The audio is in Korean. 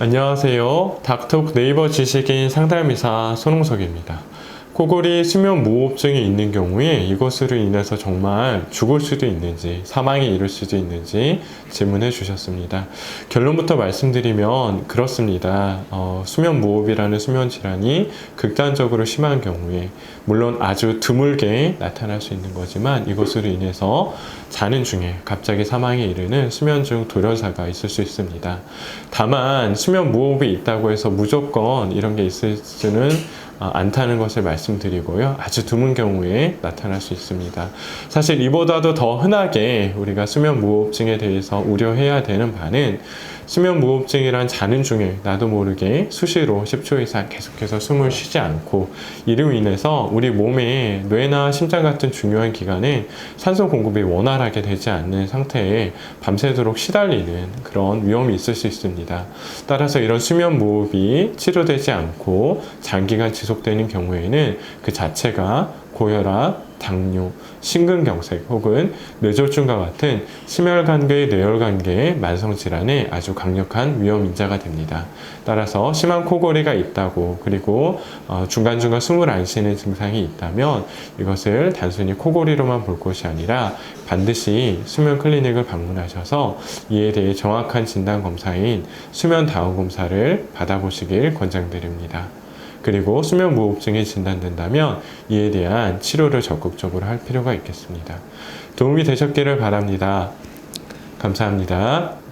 안녕하세요. 닥톡 네이버 지식인 상담의사 손홍석입니다. 코골이 수면 무호흡증이 있는 경우에 이것으로 인해서 정말 죽을 수도 있는지 사망에 이를 수도 있는지 질문해 주셨습니다. 결론부터 말씀드리면 그렇습니다. 어, 수면 무호흡이라는 수면 질환이 극단적으로 심한 경우에 물론 아주 드물게 나타날 수 있는 거지만 이것으로 인해서 자는 중에 갑자기 사망에 이르는 수면중 돌연사가 있을 수 있습니다. 다만 수면 무호흡이 있다고 해서 무조건 이런 게 있을 수는 어, 않다는 것을 말씀 드리고요. 아주 드문 경우에 나타날 수 있습니다. 사실 이보다도 더 흔하게 우리가 수면 무호흡증에 대해서 우려해야 되는 바는 수면 무호흡증이란 자는 중에 나도 모르게 수시로 10초 이상 계속해서 숨을 쉬지 않고 이로 인해서 우리 몸의 뇌나 심장 같은 중요한 기관에 산소 공급이 원활하게 되지 않는 상태에 밤새도록 시달리는 그런 위험이 있을 수 있습니다. 따라서 이런 수면 무호흡이 치료되지 않고 장기간 지속되는 경우에는 그 자체가 고혈압, 당뇨, 심근경색 혹은 뇌졸중과 같은 심혈관계, 뇌혈관계의 만성 질환에 아주 강력한 위험 인자가 됩니다. 따라서 심한 코골이가 있다고 그리고 어, 중간중간 숨을 안 쉬는 증상이 있다면 이것을 단순히 코골이로만 볼 것이 아니라 반드시 수면 클리닉을 방문하셔서 이에 대해 정확한 진단 검사인 수면 다운 검사를 받아보시길 권장드립니다. 그리고 수면 무호흡증이 진단된다면 이에 대한 치료를 적극적으로 할 필요가 있겠습니다. 도움이 되셨기를 바랍니다. 감사합니다.